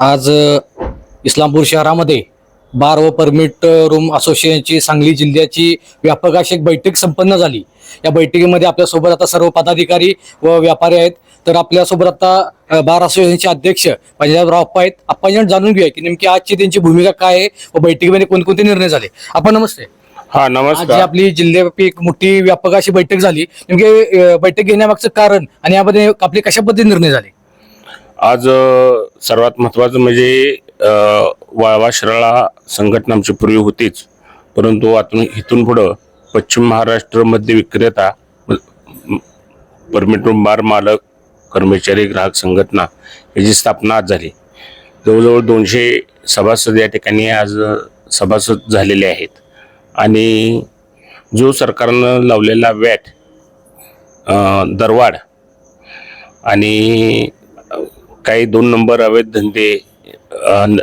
आज इस्लामपूर शहरामध्ये बार व परमिट रूम असोसिएशनची सांगली जिल्ह्याची व्यापक अशी एक बैठक संपन्न झाली. या बैठकीमध्ये आपल्यासोबत आता सर्व पदाधिकारी व व्यापारी आहेत. तर आपल्यासोबत आता बार असोसिएशनचे अध्यक्ष पंजाबराव अप्पा आहेत. आपण जाणून घेऊया की नेमकी आजची त्यांची भूमिका काय आहे व बैठकीमध्ये कोणकोणते निर्णय झाले. आपण नमस्ते. हा नमस्कार. आपली जिल्ह्याव्यापी एक मोठी व्यापक अशी बैठक झाली. नेमके बैठक घेण्यामागचं कारण आणि यामध्ये आपले कशा पद्धतीने निर्णय झाले? आज सर्वात महत्त्वाचं म्हणजे वाळवा शिराळा संघटना आमची पूर्वी होतीच. परंतु आतून इथून पुढं पश्चिम महाराष्ट्रमध्ये विक्रेता परमिटरूम बार मालक कर्मचारी ग्राहक संघटना याची स्थापना आज झाली जवळजवळ दोनशे सभासद या ठिकाणी आज सभासद झालेले आहेत. आणि जो सरकारनं लावलेला वॅट दरवाढ आणि काही दोन नंबर अवैध धंदे न-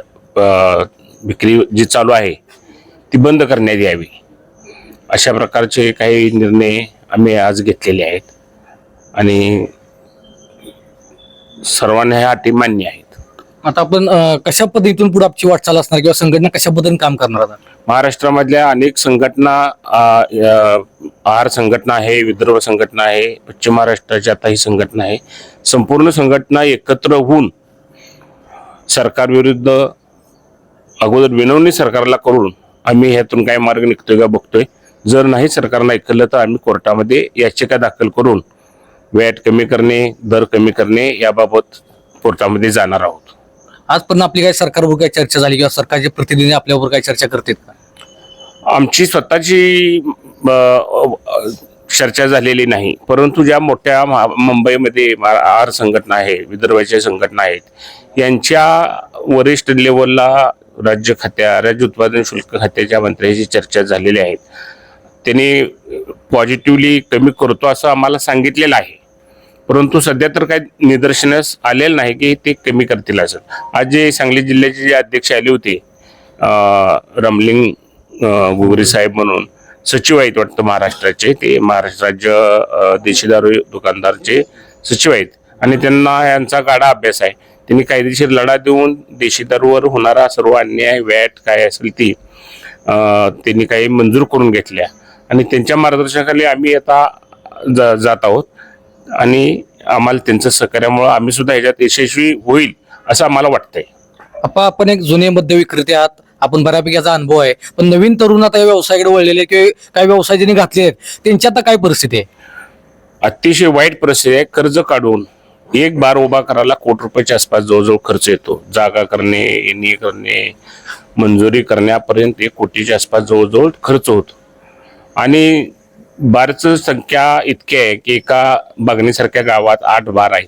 विक्री जी चालू आहे ती बंद करण्यात यावी. अशा प्रकारचे काही निर्णय आम्ही आज घेतलेले आहेत. आणि सर्वांना ह्या अटी मान्य आहेत. आता आपण कशा पद्धतीतून पुढे आपली वाटचाल असणार किंवा संघटना कशा पद्धतीने काम करणार आता? महाराष्ट्रामधल्या अनेक संघटना आहार संघटना आहे विदर्भ संघटना आहे पश्चिम महाराष्ट्राची आता ही संघटना आहे. संपूर्ण संघटना एकत्र होऊन सरकारविरुद्ध अगोदर विनवणी सरकारला करून आम्ही ह्यातून काय मार्ग निघतोय का बघतोय. जर नाही सरकारनं ऐकलं तर आम्ही कोर्टामध्ये याचिका दाखल करून वॅट कमी करणे दर कमी करणे याबाबत कोर्टामध्ये जाणार आहोत. आजपर्यंत आपली काही सरकारवर काही चर्चा झाली किंवा सरकारचे प्रतिनिधी आपल्यावर काही चर्चा करतात का? आमची स्वतःची चर्चा झालेली नाही. परंतु ज्या मोठ्या महा- मुंबईमध्ये आर आहार संघटना आहे विदर्भाच्या संघटना आहेत यांच्या वरिष्ठ लेवलला राज्य खात्या राज्य उत्पादन शुल्क खात्याच्या मंत्र्यांची चर्चा झालेली आहेत त्यांनी पॉझिटिव्हली कमी करतो असं आम्हाला सांगितलेलं आहे. परंतु सध्या तर काही निदर्शनास आलेलं नाही की ते कमी करतील असं. आज जे सांगली जिल्ह्याचे जे अध्यक्ष आले होते रमलिंग अं, गुगरी साहेब म्हणून सचिव आहेत वाटतं महाराष्ट्राचे ते महाराष्ट्र राज्य देशीदारू देशी दारू दुकानदारचे सचिव आहेत. आणि त्यांना यांचा गाडा अभ्यास आहे. त्यांनी कायदेशीर लढा देऊन देशी दारूवर होणारा सर्व अन्याय वॅट काय असेल ती त्यांनी काही मंजूर करून घेतल्या. आणि त्यांच्या मार्गदर्शनाखाली आम्ही आता जा जात आहोत. आणि आम्हाला त्यांचं सहकार्यामुळं आम्ही सुद्धा ह्याच्यात यशस्वी होईल असं आम्हाला वाटतंय. आपा आपण एक जुने मध्य विक्रेते आहात. आपण बऱ्यापैकी याचा अनुभव आहे. पण नवीन तरुण आता या व्यवसायाकडे वळलेले किंवा काही व्यवसाय ज्यांनी घातले आहेत त्यांची आता काय परिस्थिती आहे? अतिशय वाईट परिस्थिती आहे. कर्ज काढून एक बार उभा करायला कोटी रुपयाच्या आसपास जवळजवळ खर्च येतो. जागा करणे एनी करणे मंजुरी करण्यापर्यंत एक कोटीच्या आसपास जवळजवळ खर्च होतो. आणि बारचं संख्या इतकी आहे की एका बघण्यासारख्या गावात आठ बार आहेत.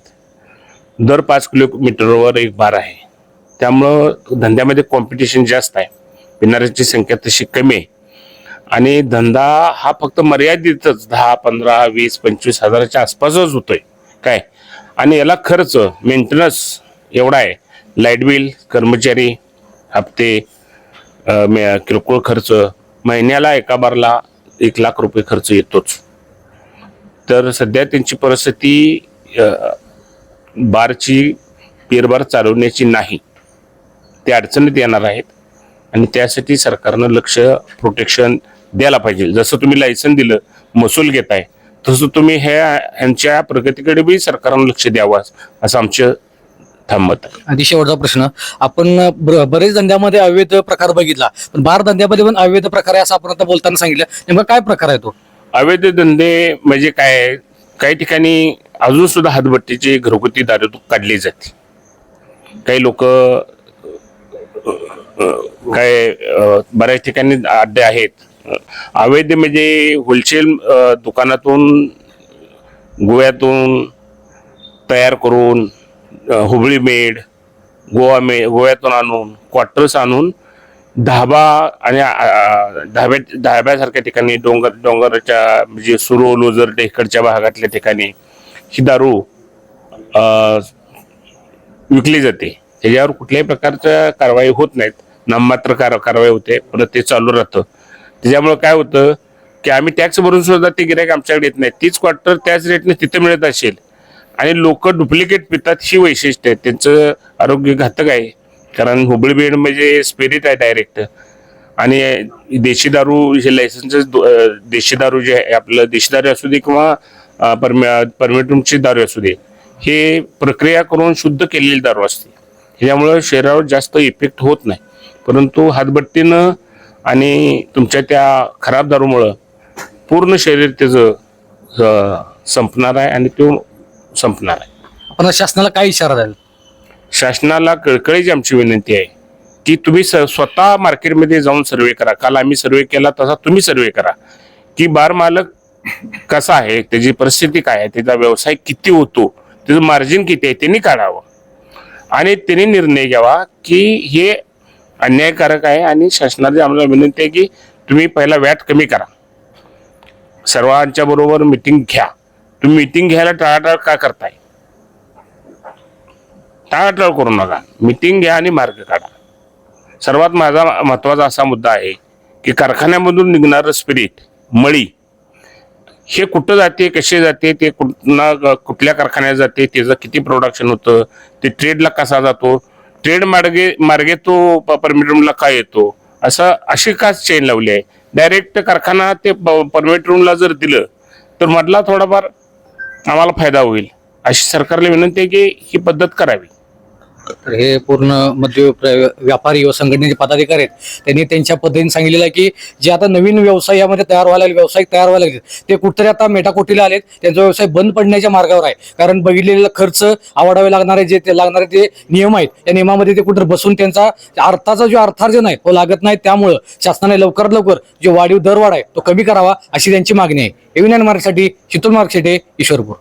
दर पाच किलोमीटरवर एक बार आहे. त्यामुळं धंद्यामध्ये कॉम्पिटिशन जास्त आहे. पिणाऱ्यांची संख्या तशी कमी आहे. आणि धंदा हा फक्त मर्यादितच दहा पंधरा वीस पंचवीस हजाराच्या आसपासच होतोय. काय? आणि याला खर्च मेंटेनन्स एवढा आहे. लाइट बिल कर्मचारी हप्ते मे- किरकोळ खर्च महिन्याला एका बारला एक लाख रुपये खर्च येतोच. तर सध्या त्यांची परिस्थिती बारची पेरबार चालवण्याची नाही. ते अडचणीत येणार आहेत आणि त्यासाठी सरकारनं लक्ष प्रोटेक्शन द्यायला पाहिजे. जसं तुम्ही लायसन दिलं महसूल घेताय तसं तुम्ही ह्या यांच्या प्रगतीकडे बी सरकारनं लक्ष द्यावं असं आमचं आहे आणि शेवटचा प्रश्न. आपण ब- बरेच धंद्यामध्ये अवैध प्रकार बघितला. पण बार धंद्यामध्ये पण अवैध प्रकार आहे असं आपण आता बोलताना सांगितलं. नेमका काय प्रकार आहे तो? अवैध धंदे म्हणजे काय आहे? काही ठिकाणी अजून सुद्धा हातभट्टीची घरगुती दारू काढली जाते. काही लोक काय अ, बऱ्याच ठिकाणी अड्डे आहेत. अ, अवैध म्हणजे होलसेल दुकानातून गोव्यातून तयार करून हुबळी मेड गोवा मे गोव्यातून आणून क्वार्टर्स आणून धाबा आणि अ, धाब्या धाब्यासारख्या ठिकाणी डोंगर डोंगराच्या म्हणजे सुरोल लोजर टेकडच्या भागातल्या ठिकाणी ही दारू विकली जाते. त्याच्यावर कुठल्याही प्रकारच्या कारवाई होत नाहीत. नाममात्र कार कारवाई होते. परत ते चालू राहतं. त्याच्यामुळं काय होतं की आम्ही टॅक्स भरून सुद्धा ते गिरायक आमच्याकडे येत नाही तीच क्वार्टर त्याच रेटने तिथे मिळत असेल. आणि लोक डुप्लिकेट पितात ही वैशिष्ट्य आहे. त्यांचं आरोग्य घातक आहे. कारण हुबळी बेड म्हणजे स्पिरिट आहे डायरेक्ट आणि देशी दारू हे लायसन्स देशी दारू जे आहे आपलं देशी दारू असू दे किंवा परमिट परमिटूमची दारू असू दे हे प्रक्रिया करून शुद्ध केलेली दारू असते. ह्यामुळं शरीरावर जास्त इफेक्ट होत नाही. परंतु हातबट्टीनं आणि तुमच्या त्या खराब दारूमुळं पूर्ण शरीर त्याचं संपणार आहे आणि तो संपणार आहे. पण शासनाला काय इशारा द्याल? शासनाला कळकळीची आमची विनंती आहे की तुम्ही स्वतः मार्केटमध्ये जाऊन सर्वे करा. काल आम्ही सर्वे केला तसा तुम्ही सर्वे करा. की बार मालक कसा आहे त्याची परिस्थिती काय आहे त्याचा व्यवसाय किती होतो त्याचं मार्जिन किती आहे त्यांनी काढावं. आणि त्यांनी निर्णय घ्यावा की हे अन्यायकारक आहे आणि शासनाची आम्हाला विनंती आहे की तुम्ही पहिला व्याट कमी करा. सर्वांच्या बरोबर मिटिंग घ्या. तुम्ही मिटिंग घ्यायला टाळाटाळ का करताय? टाळाटाळ करू नका. मिटिंग घ्या आणि मार्ग काढा. सर्वात माझा महत्त्वाचा असा मुद्दा आहे की कारखान्यामधून निघणारं स्पिरिट मळी हे कुठं जाते कसे जाते ते कुठं कुठल्या कारखान्यात जाते त्याचं किती प्रोडक्शन होतं ते ट्रेडला कसा जातो ट्रेड मार्गे मार्गे तो परमिट रूमला काय येतो असं अशी का चेन लावली आहे? डायरेक्ट कारखाना ते परमिट रूमला जर दिलं तर मधला थोडाफार आम्हाला फायदा होईल. अशी सरकारला विनंती आहे की ही पद्धत करावी. तर हे पूर्ण मध्य व्यापारी व संघटनेचे पदाधिकारी आहेत. त्यांनी त्यांच्या पद्धतीने सांगितलेलं आहे की जे आता नवीन व्यवसाय यामध्ये तयार व्हायला लागले, व्यावसायिक तयार व्हायला लागले ते कुठतरी आता मेटाकोटीला आलेत. त्यांचा व्यवसाय बंद पडण्याच्या मार्गावर आहे. कारण बघितलेला खर्च आवडावे लागणारे जे ते लागणारे जे नियम आहेत त्या नियमामध्ये ते कुठं बसून त्यांचा अर्थाचा जो अर्थार्जन आहे तो लागत नाही. त्यामुळं शासनाने लवकरात लवकर जो वाढीव दरवाढ आहे तो कमी करावा अशी त्यांची मागणी आहे. एव्हिनियन मार्गसाठी शीतल मार्कशेटे ईश्वरपूर.